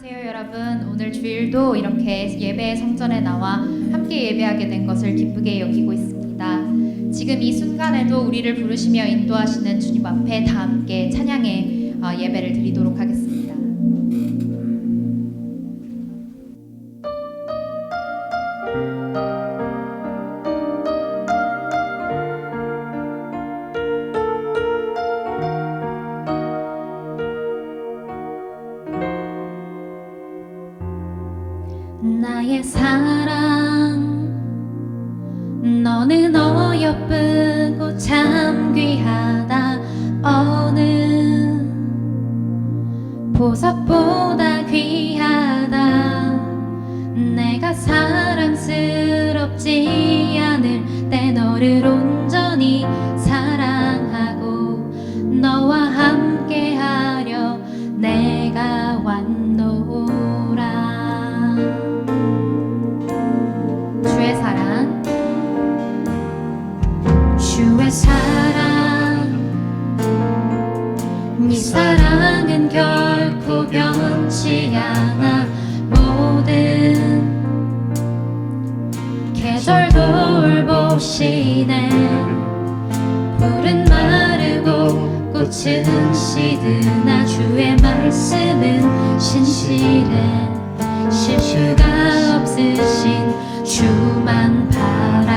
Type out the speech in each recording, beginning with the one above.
안녕하세요 여러분. 오늘 주일도 이렇게 예배 성전에 나와 함께 예배하게 된 것을 기쁘게 여기고 있습니다. 지금 이 순간에도 우리를 부르시며 인도하시는 주님 앞에 다 함께 찬양의 어, 예배를 드리도록 하겠습니다 보석보다 귀하다. 내가 사랑스럽지 않을 때 너를 온 절 돌보시네. 푸른 마르고 꽃은 시드나 주의 말씀은 신실해. 실수가 없으신 주만 바라라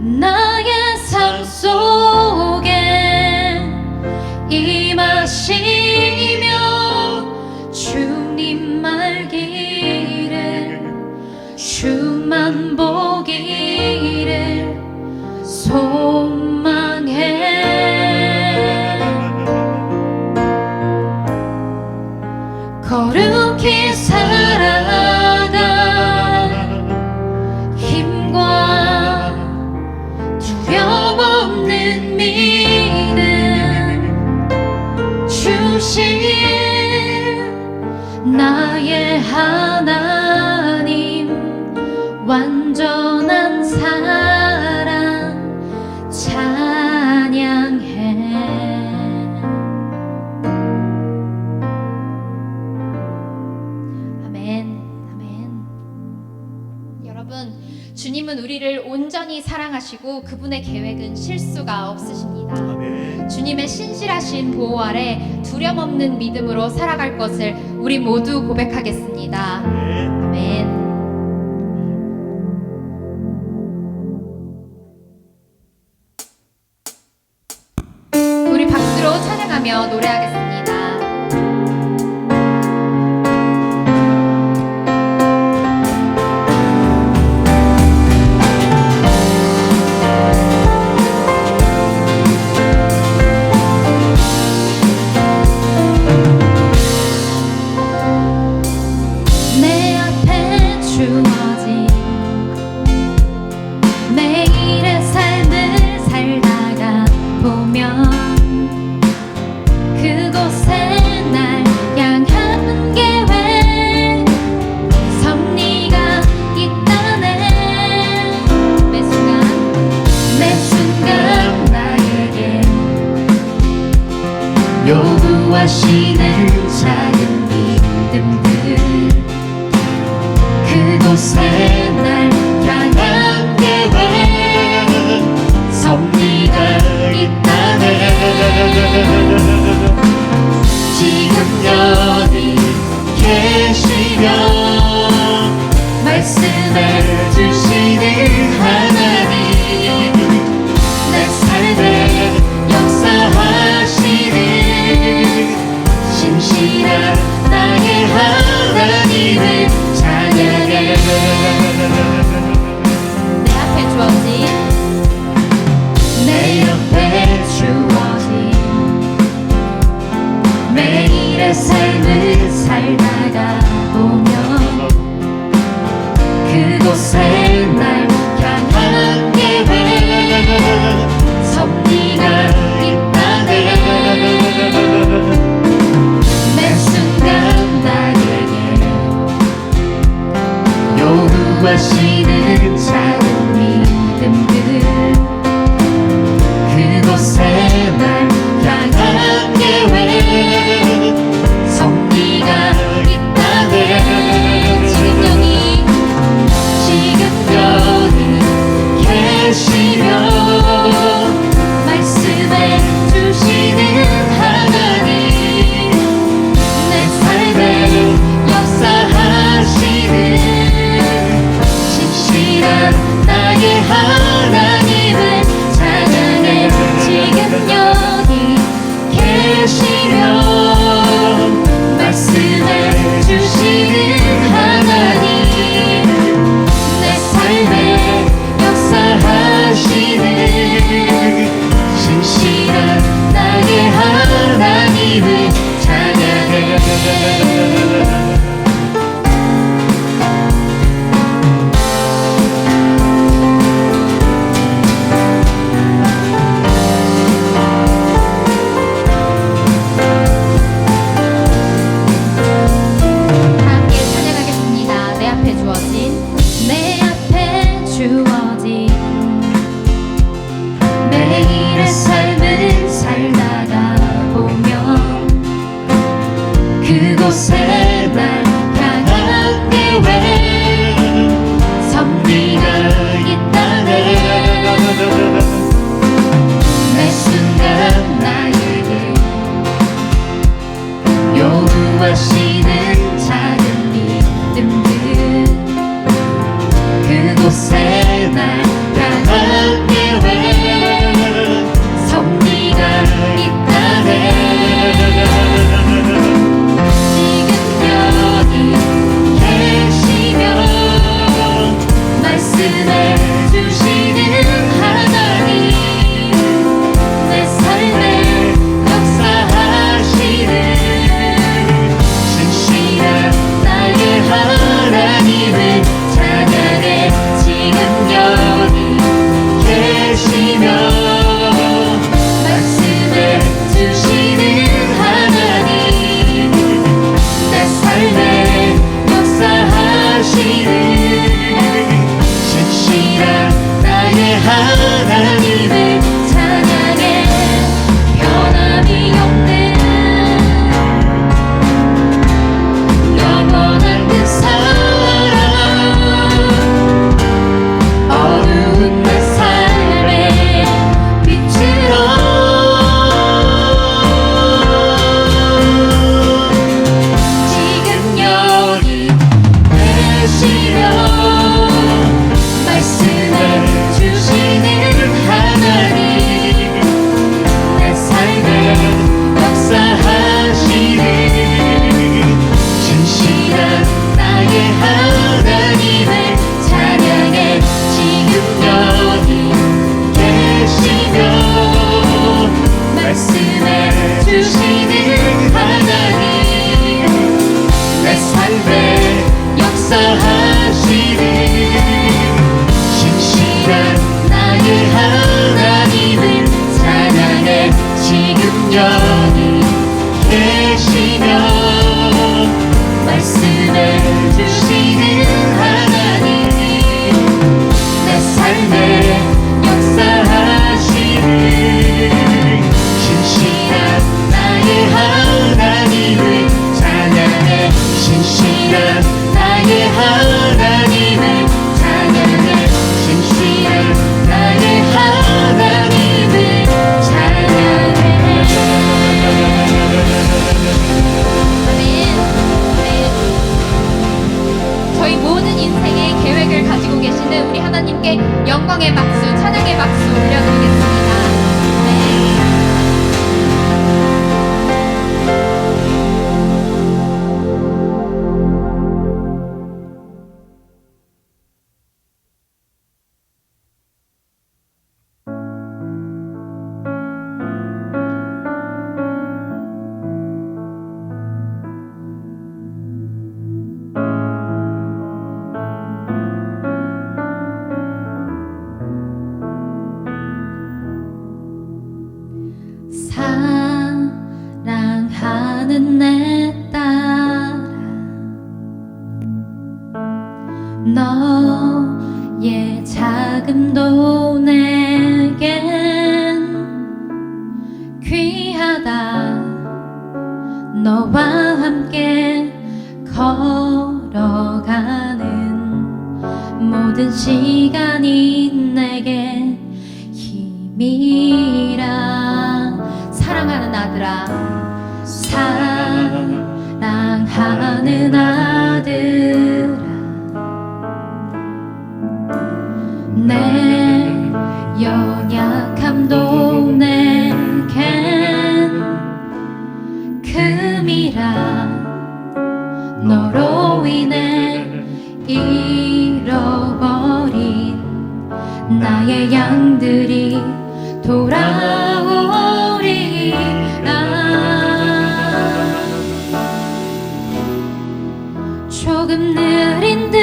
나의 삶 속. 완전한 사랑 찬양해. 아멘. 아멘. 여러분 주님은 우리를 온전히 사랑하시고 그분의 계획은 실수가 없으십니다. 아멘. 주님의 신실하신 보호 아래 두려움 없는 믿음으로 살아갈 것을 우리 모두 고백하겠습니다. 아멘. 찬양하며 노래하겠습니다. have 모든 시간이 내게 힘이라. 사랑하는 아들아 사랑하는 아들. 사랑들이 돌아오리라 조금 느린 듯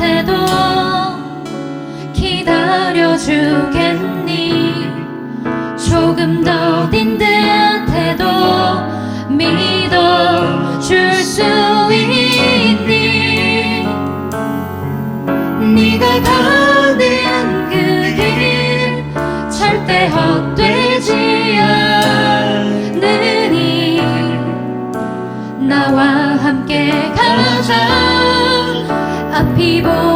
해도 기다려주겠니? people.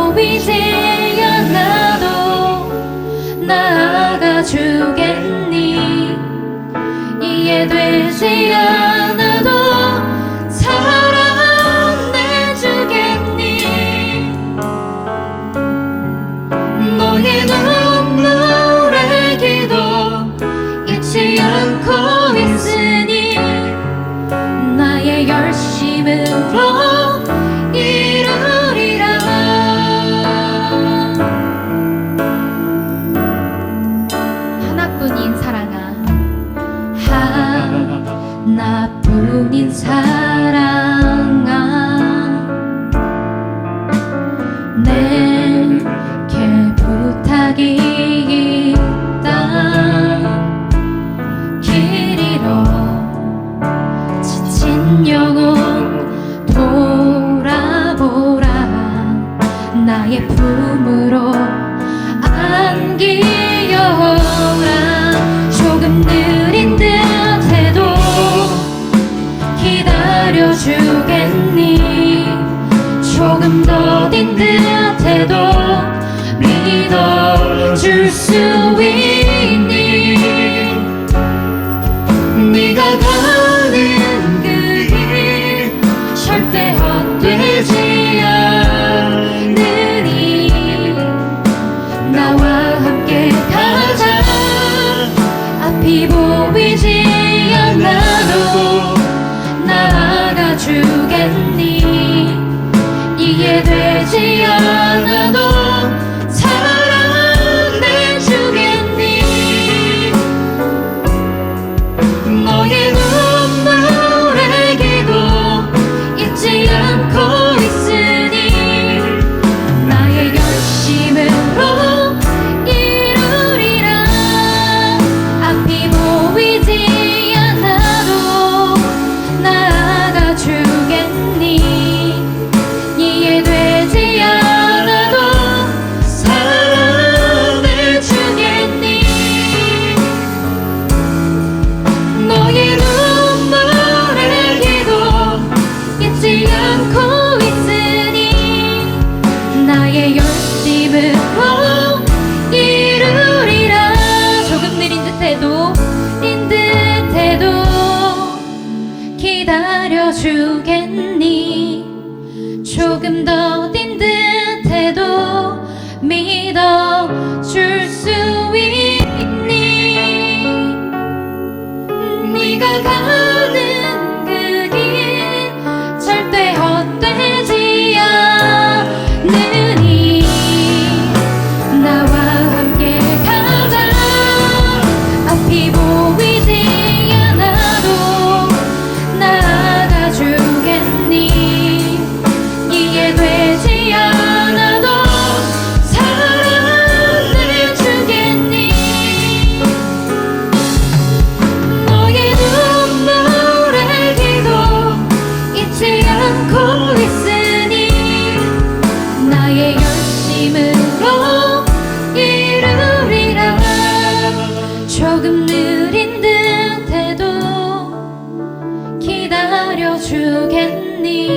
기다려주겠니?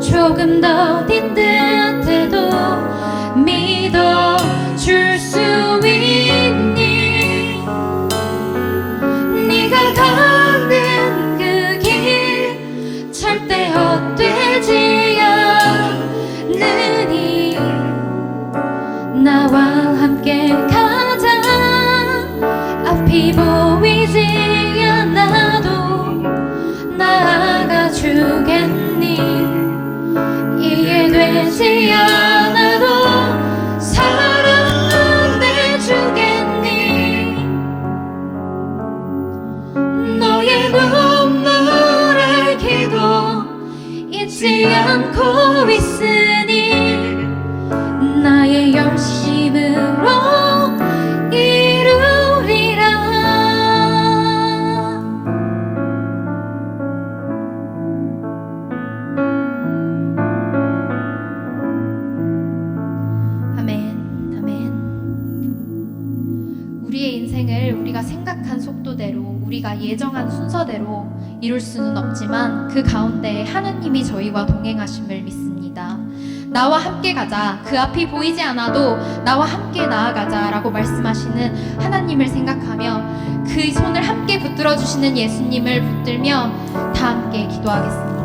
조금 더 딘 듯해도 믿어줄 수 있니? 네가 가는 그 길 절대 헛되지 않으니. 나와 함께 가자. 앞이 보 이해되지 않아도 사랑해주겠니? 너의 눈물의 기도 잊지 않고 있으니 이룰 수는 없지만 그 가운데 하나님이 저희와 동행하심을 믿습니다. 나와 함께 가자. 그 앞이 보이지 않아도 나와 함께 나아가자 라고 말씀하시는 하나님을 생각하며 그 손을 함께 붙들어 주시는 예수님을 붙들며 다 함께 기도하겠습니다.